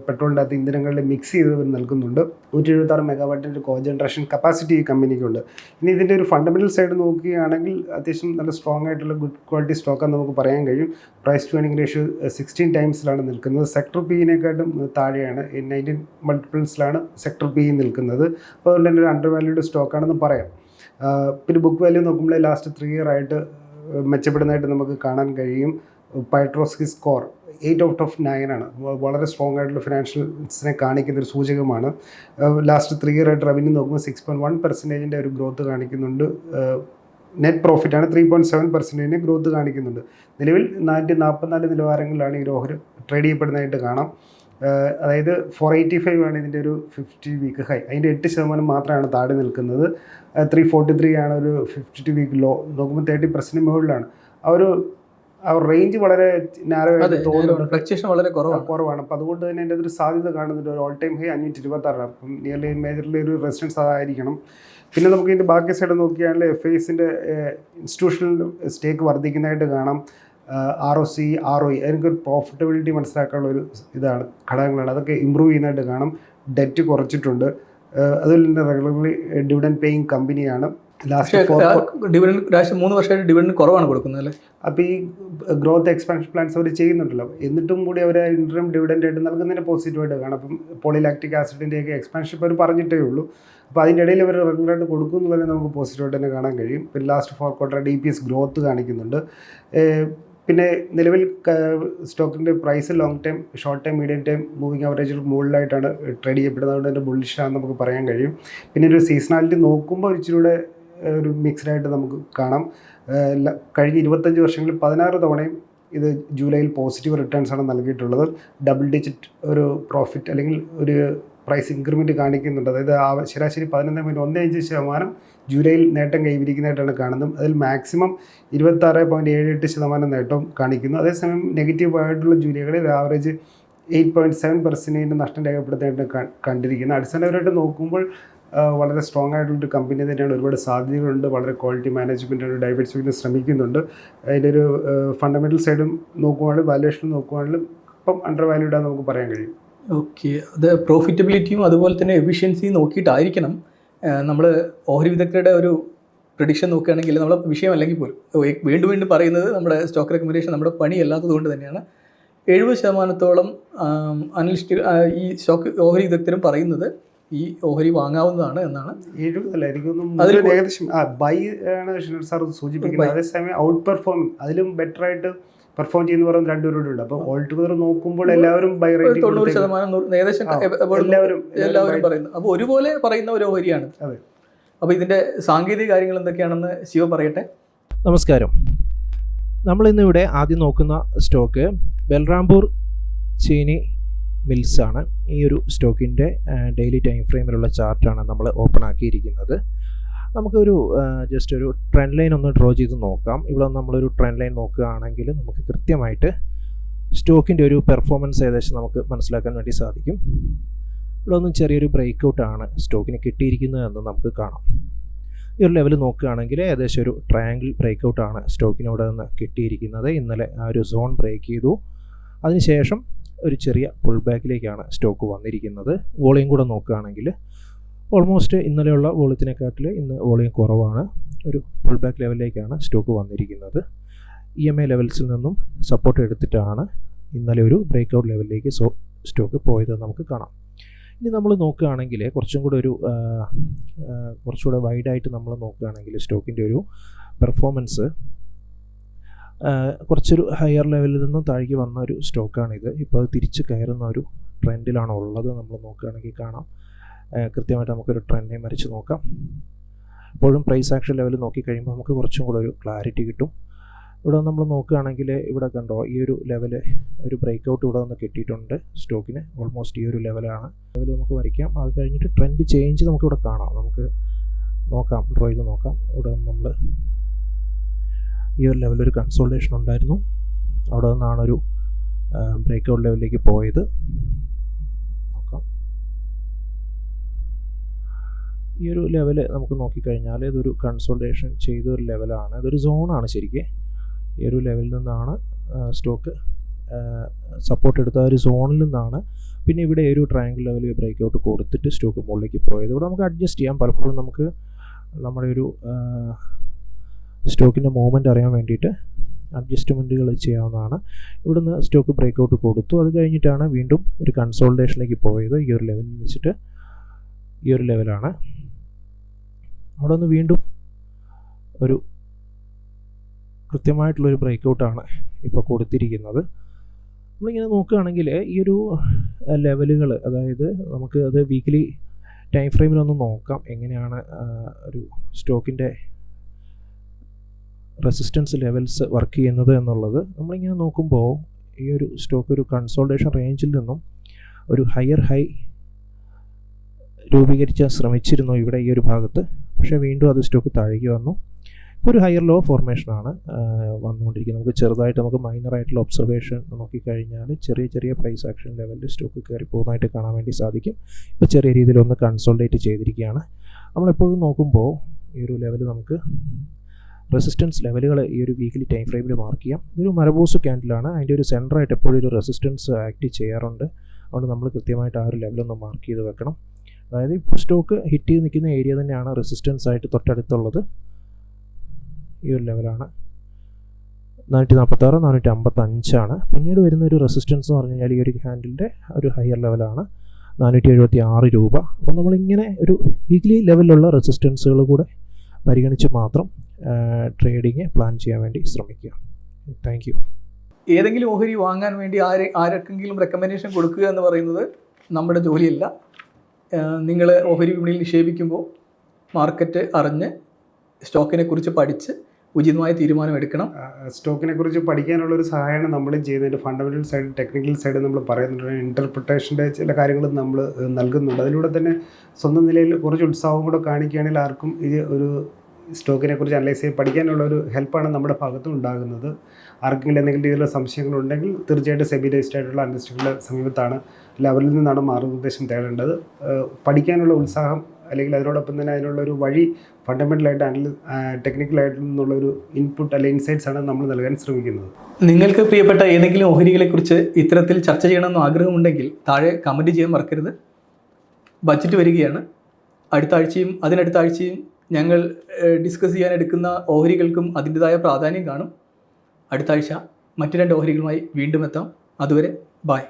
പെട്രോളിന്റെ അകത്ത് ഇന്ധനങ്ങളിൽ മിക്സ് ചെയ്ത് നൽകുന്നുണ്ട്. നൂറ്റി എഴുപത്താറ് മെഗാവാട്ടിന്റെ കോ ജനറേഷൻ കപ്പാസിറ്റി ഈ കമ്പനിക്കുണ്ട്. ഇനി ഇതിന്റെ ഒരു ഫണ്ടമെന്റൽ സൈഡ് നോക്കുകയാണെങ്കിൽ അത്യാവശ്യം നല്ല സ്ട്രോങ് ആയിട്ടുള്ള ഗുഡ് ക്വാളിറ്റി സ്റ്റോക്കാന്ന് നമുക്ക് പറയാൻ കഴിയും. Price to earning ratio sixteen ടൈംസിലാണ് നിൽക്കുന്നത്. സെക്ടർ പിന്നെക്കാട്ടും താഴെയാണ്. നയന്റീൻ മൾട്ടിപ്പിൾസിലാണ് സെക്ടർ പി നിൽക്കുന്നത്. അപ്പോൾ അതുകൊണ്ട് തന്നെ ഒരു അണ്ടർ വാല്യൂഡ് സ്റ്റോക്കാണെന്ന് പറയാം. പിന്നെ ബുക്ക് വാല്യൂ നോക്കുമ്പോൾ ലാസ്റ്റ് ത്രീ ഇയർ ആയിട്ട് മെച്ചപ്പെടുന്നതായിട്ട് നമുക്ക് കാണാൻ കഴിയും. Piotroski score eight out of nine ആണ്. വളരെ സ്ട്രോങ് ആയിട്ടുള്ള ഫിനാൻഷ്യൽസിനെ കാണിക്കുന്ന ഒരു സൂചകമാണ്. ലാസ്റ്റ് ത്രീ ഇയർ ആയിട്ട് റവന്യൂ നോക്കുമ്പോൾ സിക്സ് പോയിന്റ് വൺ പെർസെന്റേജിന്റെ ഒരു ഗ്രോത്ത് കാണിക്കുന്നുണ്ട്. നെറ്റ് പ്രോഫിറ്റ് ആണ് ത്രീ പോയിന്റ് സെവൻ പെർസെന്റേജിന് ഗ്രോത്ത് കാണിക്കുന്നുണ്ട്. നിലവിൽ നാനൂറ്റി നാൽപ്പത്തിനാല് നിലവാരങ്ങളിലാണ് ഈ ഓഹരി ട്രേഡ് ചെയ്യപ്പെടുന്നതായിട്ട് കാണാം. അതായത് ഫോർ എയ്റ്റി ഫൈവ് ആണ് ഇതിന്റെ ഒരു ഫിഫ്റ്റി വീക്ക് ഹൈ അതിന്റെ എട്ട് ശതമാനം മാത്രമാണ് താടി നിൽക്കുന്നത്. ത്രീ ഫോർട്ടി ത്രീ ആണ് ഒരു ഫിഫ്റ്റി ടു വീക്ക് ലോ നോക്കുമ്പോൾ തേർട്ടി പെർസെന്റ് മുകളിലാണ്. ആ ഒരു ആ റേഞ്ച് വളരെ നാരോ അതെ ആയിട്ട് തോന്നുന്നുണ്ട് ഫ്ലക്ച്വേഷൻ വളരെ കുറവാണ്. കുറവാണ്. അപ്പോൾ അതുകൊണ്ട് തന്നെ എന്റെ ഒരു സാധ്യത കാണുന്നുണ്ട്. ഒരു ഓൾ ടൈം ഹൈ അഞ്ഞൂറ്റി ഇരുപത്താറാണ് അപ്പം നിയർലി മേജർലി ഒരു റെസിഡൻസ് അതായിരിക്കണം പിന്നെ നമുക്ക് ഇതിന്റെ ബാക്കി സൈഡ് നോക്കിയാണെങ്കിൽ എഫ് ഐസിന്റെ ഇൻസ്റ്റിറ്റ്യൂഷണൽ സ്റ്റേക്ക് വർദ്ധിക്കുന്നതായിട്ട് കാണാം. R O C R O അതിനൊക്കെ പ്രോഫിറ്റബിലിറ്റി മനസ്സിലാക്കാനുള്ള ഒരു ഇതാണ് ഘടകങ്ങളാണ്. അതൊക്കെ ഇമ്പ്രൂവ് ചെയ്യുന്നതായിട്ട് കാണും. ഡെറ്റ് കുറച്ചിട്ടുണ്ട്. അതുപോലെ തന്നെ റെഗുലർലി ഡിവിഡൻ പേയിങ് കമ്പനിയാണ് ലാസ്റ്റ് ഫോർ ഡിവിഡൻ രാഷ്ട്രീയ മൂന്ന് വർഷമായിട്ട് ഡിവിഡൻ കുറവാണ് കൊടുക്കുന്നത് അല്ലേ? അപ്പോൾ ഈ ഗ്രോത്ത് എക്സ്പാൻഷൻ പ്ലാൻസ് അവർ ചെയ്യുന്നുണ്ടല്ലോ. എന്നിട്ടും കൂടി അവർ ഇൻട്രം ഡിവിഡൻഡ് ആയിട്ട് നൽകുന്നതിന് പോസിറ്റീവായിട്ട് കാണാം. അപ്പം പോളിലാക്റ്റിക് ആസിഡിന്റെയൊക്കെ എക്സ്പാൻഷൻ ഇപ്പോൾ അവർ പറഞ്ഞിട്ടേ ഉള്ളൂ. അപ്പോൾ അതിന്റെ ഇടയിൽ അവർ റെഗുലറായിട്ട് കൊടുക്കും എന്നുള്ളത് നമുക്ക് പോസിറ്റീവായിട്ട് തന്നെ കാണാൻ കഴിയും. പിന്നെ last four quarter D P S growth കാണിക്കുന്നുണ്ട്. പിന്നെ നിലവിൽ സ്റ്റോക്കിന്റെ price long time short time medium time moving ആവറേജിൽ മുകളിലായിട്ടാണ് ട്രേഡ് ചെയ്യപ്പെടുന്നത്. അതുകൊണ്ട് തന്നെ ബുള്ളിഷാന്ന് നമുക്ക് പറയാൻ കഴിയും. പിന്നെ ഒരു സീസണാലിറ്റി നോക്കുമ്പോൾ ഇച്ചിരി കൂടെ ഒരു മിക്സ്ഡ് ആയിട്ട് നമുക്ക് കാണാം. കഴിഞ്ഞ ഇരുപത്തഞ്ച് വർഷങ്ങളിൽ പതിനാറ് തവണയും ഇത് ജൂലൈയിൽ പോസിറ്റീവ് റിട്ടേൺസ് ആണ് നൽകിയിട്ടുള്ളത്. ഡബിൾ ഡിജിറ്റ് ഒരു പ്രോഫിറ്റ് അല്ലെങ്കിൽ ഒരു പ്രൈസ് ഇൻക്രിമെന്റ് കാണിക്കുന്നുണ്ട്. അതായത് ആ ശരാശരി പതിനൊന്ന് പോയിന്റ് ഒന്ന് അഞ്ച് ശതമാനം ജൂലൈയിൽ നേട്ടം കൈവരിക്കുന്നതായിട്ടാണ് കാണുന്നത്. അതിൽ മാക്സിമം ഇരുപത്താറ് പോയിന്റ് ഏഴ് എട്ട് ശതമാനം നേട്ടം കാണിക്കുന്നു. അതേസമയം നെഗറ്റീവ് ആയിട്ടുള്ള ജൂലൈകളിൽ average eight point seven percentage നഷ്ടം രേഖപ്പെടുത്താനായിട്ട് കണ്ടിരിക്കുന്നത് അടിസ്ഥാനപരമായിട്ട് നോക്കുമ്പോൾ വളരെ സ്ട്രോങ് ആയിട്ടുള്ളൊരു കമ്പനി തന്നെയാണ് ഒരുപാട് സാധ്യതകളുണ്ട്. വളരെ ക്വാളിറ്റി മാനേജ്മെന്റ് ഡൈവേഴ്സിഫിക്കാൻ ശ്രമിക്കുന്നുണ്ട്. അതിന്റെ ഒരു ഫണ്ടമെന്റൽ സൈഡും നോക്കുവാണെങ്കിലും വാല്യുവേഷൻ നോക്കുവാണെങ്കിലും ഇപ്പം അണ്ടർ വാല്യൂഡാന്ന് നമുക്ക് പറയാൻ കഴിയും. ഓക്കെ അത് പ്രോഫിറ്റബിലിറ്റിയും അതുപോലെ തന്നെ എഫിഷ്യൻസിയും നോക്കിയിട്ടായിരിക്കണം നമ്മൾ ഓഹരി വിദഗ്ധരുടെ ഒരു പ്രഡിക്ഷൻ നോക്കുകയാണെങ്കിൽ നമ്മൾ വിഷയം അല്ലെങ്കിൽ പോലും വീണ്ടും വീണ്ടും പറയുന്നത് നമ്മുടെ സ്റ്റോക്ക് റെക്കമെൻഡേഷൻ നമ്മുടെ പണി കൊണ്ട് തന്നെയാണ്. എഴുപത് ശതമാനത്തോളം അനലിസ്റ്റ് ഈ സ്റ്റോക്ക് ഓഹരി വിദഗ്ധരും പറയുന്നത് ഈ ഓഹരി വാങ്ങാവുന്നതാണ് എന്നാണ്. എഴുപതല്ല ഏകദേശം ബൈ ആണ് സാർ സൂചിപ്പിക്കുന്നത്. അതേസമയം ഔട്ട് പെർഫോമിങ് അതിലും ബെറ്റർ ആയിട്ട് പെർഫോം ചെയ്യുന്ന പറയുന്ന രണ്ടുപേരും ഉണ്ട്. അപ്പോൾ ഓൾ ടുഗദർ നോക്കുമ്പോൾ എല്ലാവരും ബൈ റേറ്റിംഗ് തൊണ്ണൂറ് ശതമാനം ഏകദേശം എല്ലാവരും എല്ലാവരും പറയുന്നു. അപ്പോൾ ഒരുപോലെ പറയുന്ന ഒരു ഓഹരിയാണ്. അതെ. അപ്പോൾ ഇതിന്റെ സാങ്കേതിക കാര്യങ്ങൾ എന്തൊക്കെയാണെന്ന് ശിവ പറയട്ടെ. നമസ്കാരം. നമ്മൾ ഇന്നിവിടെ ആദ്യം നോക്കുന്ന സ്റ്റോക്ക് ബൽറാംപൂർ ചീനി മിൽസ് ആണ്. ഈ ഒരു സ്റ്റോക്കിന്റെ ഡെയിലി ടൈം ഫ്രെയിമിലുള്ള ചാർട്ടാണ് നമ്മൾ ഓപ്പൺ ആക്കിയിരിക്കുന്നത്. നമുക്കൊരു ജസ്റ്റ് ഒരു ട്രെൻഡ് ലൈൻ ഒന്ന് ഡ്രോ ചെയ്ത് നോക്കാം. ഇവിടെ നമ്മളൊരു ട്രെൻഡ് ലൈൻ നോക്കുകയാണെങ്കിൽ നമുക്ക് കൃത്യമായിട്ട് സ്റ്റോക്കിന്റെ ഒരു പെർഫോമൻസ് ഏകദേശം നമുക്ക് മനസ്സിലാക്കാൻ വേണ്ടി സാധിക്കും. ഇവിടെ ഒന്നും ചെറിയൊരു ബ്രേക്ക് ഔട്ടാണ് സ്റ്റോക്കിന് കിട്ടിയിരിക്കുന്നത് എന്ന് നമുക്ക് കാണാം. ഈ ഒരു ലെവൽ നോക്കുകയാണെങ്കിൽ ഏകദേശം ഒരു ട്രയാങ്കിൾ ബ്രേക്ക് ഔട്ടാണ് സ്റ്റോക്കിനോട് നിന്ന് കിട്ടിയിരിക്കുന്നത്. ഇന്നലെ ആ ഒരു സോൺ ബ്രേക്ക് ചെയ്തു. അതിനുശേഷം ഒരു ചെറിയ പുൾ ബാക്കിലേക്കാണ് സ്റ്റോക്ക് വന്നിരിക്കുന്നത്. വോളിയം കൂടെ നോക്കുകയാണെങ്കിൽ ഓൾമോസ്റ്റ് ഇന്നലെയുള്ള വോളിയത്തിനെക്കാട്ടിൽ ഇന്ന് വോളിയം കുറവാണ്. ഒരു പുൾ ബാക്ക് ലെവലിലേക്കാണ് സ്റ്റോക്ക് വന്നിരിക്കുന്നത് ഇ എം ഐ ലെവൽസിൽ നിന്നും സപ്പോർട്ട് എടുത്തിട്ടാണ് ഇന്നലെ ഒരു ബ്രേക്ക് ഔട്ട് ലെവലിലേക്ക് സോ സ്റ്റോക്ക് പോയത് നമുക്ക് കാണാം. ഇനി നമ്മൾ നോക്കുകയാണെങ്കിൽ കുറച്ചും കൂടെ ഒരു കുറച്ചുകൂടെ വൈഡായിട്ട് നമ്മൾ നോക്കുകയാണെങ്കിൽ സ്റ്റോക്കിന്റെ ഒരു പെർഫോമൻസ് കുറച്ചൊരു ഹയർ ലെവലിൽ നിന്നും താഴേക്ക് വന്ന ഒരു സ്റ്റോക്കാണിത് ഇപ്പോൾ തിരിച്ച് കയറുന്ന ഒരു ട്രെൻഡിലാണ് ഉള്ളത്. നമ്മൾ നോക്കുകയാണെങ്കിൽ കാണാം. കൃത്യമായിട്ട് നമുക്കൊരു ട്രെൻഡിനെ മരിച്ച് നോക്കാം. എപ്പോഴും പ്രൈസ് ആക്ഷൻ ലെവൽ നോക്കി കഴിയുമ്പോൾ നമുക്ക് കുറച്ചും കൂടെ ഒരു ക്ലാരിറ്റി കിട്ടും. ഇവിടെ നമ്മൾ നോക്കുകയാണെങ്കിൽ ഇവിടെ കണ്ടോ ഈ ഒരു ലെവൽ ഒരു ബ്രേക്ക് ഔട്ട് ഇവിടെ നിന്ന് കിട്ടിയിട്ടുണ്ട് സ്റ്റോക്കിന് ഓൾമോസ്റ്റ് ഈ ഒരു ലെവലാണ് ലെവൽ നമുക്ക് വരയ്ക്കാം. അത് കഴിഞ്ഞിട്ട് ട്രെൻഡ് ചേഞ്ച് നമുക്ക് ഇവിടെ കാണാം. നമുക്ക് നോക്കാം ഡ്രോ ചെയ്ത് നോക്കാം. ഇവിടെ നിന്ന് നമ്മൾ ഈ ഒരു ലെവലിൽ ഒരു കൺസോൾട്ടേഷൻ ഉണ്ടായിരുന്നു. അവിടെ നിന്നാണ് ഒരു ബ്രേക്ക് ഔട്ട് ലെവലിലേക്ക് പോയത് നോക്കാം ഈ ഒരു ലെവൽ നമുക്ക് നോക്കിക്കഴിഞ്ഞാൽ ഇതൊരു കൺസോൾട്ടേഷൻ ചെയ്ത ഒരു ലെവലാണ് ഇതൊരു സോണാണ് ശരിക്കും. ഈ ഒരു ലെവലിൽ നിന്നാണ് സ്റ്റോക്ക് സപ്പോർട്ട് എടുത്ത ഒരു സോണിൽ നിന്നാണ് പിന്നെ ഇവിടെ ഒരു ട്രയാങ്കിൾ ലെവൽ ബ്രേക്ക് ഔട്ട് കൊടുത്തിട്ട് സ്റ്റോക്ക് മുകളിലേക്ക് പോയത്. ഇവിടെ നമുക്ക് അഡ്ജസ്റ്റ് ചെയ്യാം. പലപ്പോഴും നമുക്ക് നമ്മുടെ ഒരു സ്റ്റോക്കിന്റെ മൂവ്മെന്റ് അറിയാൻ വേണ്ടിയിട്ട് അഡ്ജസ്റ്റ്മെന്റുകൾ ചെയ്യാവുന്നതാണ്. ഇവിടുന്ന് സ്റ്റോക്ക് ബ്രേക്ക് ഔട്ട് കൊടുത്തു. അത് കഴിഞ്ഞിട്ടാണ് വീണ്ടും ഒരു കൺസോൾട്ടേഷനിലേക്ക് പോയത്. ഈ ഒരു ലെവലിൽ വെച്ചിട്ട് ഈ ഒരു ലെവലാണ് അവിടെ നിന്ന് വീണ്ടും ഒരു കൃത്യമായിട്ടുള്ളൊരു ബ്രേക്ക് ഔട്ടാണ് ഇപ്പോൾ കൊടുത്തിരിക്കുന്നത്. നമ്മളിങ്ങനെ നോക്കുകയാണെങ്കിൽ ഈ ഒരു ലെവലുകൾ അതായത് നമുക്ക് അത് വീക്കിലി ടൈം ഫ്രെയിമിലൊന്ന് നോക്കാം. എങ്ങനെയാണ് ഒരു സ്റ്റോക്കിന്റെ റെസിസ്റ്റൻസ് ലെവൽസ് വർക്ക് ചെയ്യുന്നത് എന്നുള്ളത്. നമ്മളിങ്ങനെ നോക്കുമ്പോൾ ഈ ഒരു സ്റ്റോക്ക് ഒരു കൺസോൾട്ടേഷൻ റേഞ്ചിൽ നിന്നും ഒരു ഹയർ ഹൈ രൂപീകരിക്കാൻ ശ്രമിച്ചിരുന്നു ഇവിടെ ഈ ഒരു ഭാഗത്ത്. പക്ഷേ വീണ്ടും അത് സ്റ്റോക്ക് താഴേക്ക് വന്നു. ഇപ്പോൾ ഒരു ഹയർ ലോ ഫോർമേഷനാണ് വന്നുകൊണ്ടിരിക്കുന്നത്. നമുക്ക് ചെറുതായിട്ട് നമുക്ക് മൈനറായിട്ടുള്ള ഒബ്സർവേഷൻ നോക്കിക്കഴിഞ്ഞാൽ ചെറിയ ചെറിയ പ്രൈസ് ആക്ഷൻ ലെവലിൽ സ്റ്റോക്ക് കയറി പോകുന്നതായിട്ട് കാണാൻ വേണ്ടി സാധിക്കും. ഇപ്പോൾ ചെറിയ രീതിയിൽ ഒന്ന് കൺസോൾഡേറ്റ് ചെയ്തിരിക്കുകയാണ്. നമ്മളെപ്പോഴും നോക്കുമ്പോൾ ഈ ഒരു ലെവൽ നമുക്ക് റെസിസ്റ്റൻസ് ലെവലുകൾ ഈ ഒരു വീക്കിലി ടൈം ഫ്രെയിമിൽ മാർക്ക് ചെയ്യാം. ഇതൊരു മരബോസ് ക്യാൻഡിലാണ് അതിന്റെ ഒരു സെന്ററായിട്ട് എപ്പോഴും ഒരു റെസിസ്റ്റൻസ് ആക്ട് ചെയ്യാറുണ്ട്. അതുകൊണ്ട് നമ്മൾ കൃത്യമായിട്ട് ആ ഒരു ലെവലൊന്ന് മാർക്ക് ചെയ്ത് വെക്കണം. അതായത് ഇപ്പോൾ സ്റ്റോക്ക് ഹിറ്റ് ചെയ്ത് നിൽക്കുന്ന ഏരിയ തന്നെയാണ് റെസിസ്റ്റൻസ് ആയിട്ട് തൊട്ടടുത്തുള്ളത്. ഈ ഒരു ലെവലാണ് നാനൂറ്റി നാൽപ്പത്താറ് നാനൂറ്റി അമ്പത്തഞ്ചാണ് പിന്നീട് വരുന്ന ഒരു റെസിസ്റ്റൻസ് എന്ന് പറഞ്ഞു കഴിഞ്ഞാൽ ഈ ഒരു ഹാൻഡിലിന്റെ ഒരു ഹയർ ലെവലാണ് നാനൂറ്റി എഴുപത്തി ആറ് രൂപ. അപ്പോൾ നമ്മളിങ്ങനെ ഒരു വീക്ക്ലി ലെവലിലുള്ള റെസിസ്റ്റൻസുകൾ കൂടെ പരിഗണിച്ച് മാത്രം ട്രേഡിങ് പ്ലാൻ ചെയ്യാൻ വേണ്ടി ശ്രമിക്കുക. താങ്ക് യു ഏതെങ്കിലും ഓഹരി വാങ്ങാൻ വേണ്ടി ആരെ ആർക്കെങ്കിലും റെക്കമെൻഡേഷൻ കൊടുക്കുക എന്ന് പറയുന്നത് നമ്മുടെ ജോലിയല്ല. നിങ്ങൾ ഓഹരി വിപണിയിൽ നിക്ഷേപിക്കുമ്പോൾ മാർക്കറ്റ് അറിഞ്ഞ് സ്റ്റോക്കിനെ കുറിച്ച് പഠിച്ച് ഉചിതമായ തീരുമാനം എടുക്കണം. സ്റ്റോക്കിനെ കുറിച്ച് പഠിക്കാനുള്ള ഒരു സഹായമാണ് നമ്മളും ചെയ്യുന്നതിന്റെ ഫണ്ടമെന്റൽ സൈഡ് ടെക്നിക്കൽ സൈഡ് നമ്മൾ പറയുന്നുണ്ട്. ഇന്റർപ്രിട്ടേഷന്റെ ചില കാര്യങ്ങൾ നമ്മൾ നൽകുന്നുണ്ട്. അതിലൂടെ തന്നെ സ്വന്തം നിലയിൽ കുറച്ച് ഉത്സാഹവും കൂടെ കാണിക്കുകയാണെങ്കിൽ ആർക്കും ഇത് ഒരു സ്റ്റോക്കിനെ കുറിച്ച് അനലൈസ് ചെയ്ത് പഠിക്കാനുള്ള ഒരു ഹെൽപ്പാണ് നമ്മുടെ ഭാഗത്തും ഉണ്ടാകുന്നത്. ആർക്കെങ്കിലും എന്തെങ്കിലും രീതിയിലുള്ള സംശയങ്ങളുണ്ടെങ്കിൽ തീർച്ചയായിട്ടും സെബി രജിസ്റ്റർ ആയിട്ടുള്ള അനലിസ്റ്റുകളുടെ സമീപത്താണ്. അല്ല അവരിൽ നിന്നാണ് മാർഗനിർദ്ദേശം തേടേണ്ടത്. പഠിക്കാനുള്ള ഉത്സാഹം അല്ലെങ്കിൽ അതിനോടൊപ്പം തന്നെ അതിനുള്ള ഒരു വഴി ഫണ്ടമെന്റലായിട്ട് അനലി ടെക്നിക്കലായിട്ട് നിന്നുള്ള ഒരു ഇൻപുട്ട് അല്ലെങ്കിൽ ഇൻസൈറ്റ്സ് ആണ് നമ്മൾ നൽകാൻ ശ്രമിക്കുന്നത്. നിങ്ങൾക്ക് പ്രിയപ്പെട്ട ഏതെങ്കിലും ഓഹരികളെക്കുറിച്ച് ഇത്തരത്തിൽ ചർച്ച ചെയ്യണമെന്ന് ആഗ്രഹമുണ്ടെങ്കിൽ താഴെ കമന്റ് ചെയ്യാൻ മറക്കരുത്. ബജറ്റ് വരികയാണ്. അടുത്ത ആഴ്ചയും അതിനടുത്ത ആഴ്ചയും ഞങ്ങൾ ഡിസ്കസ് ചെയ്യാൻ എടുക്കുന്ന ഓഹരികൾക്കും അതിന്റെതായ പ്രാധാന്യം കാണും. അടുത്ത ആഴ്ച മറ്റു രണ്ട് ഓഹരികളുമായി വീണ്ടും എത്താം. അതുവരെ ബായ്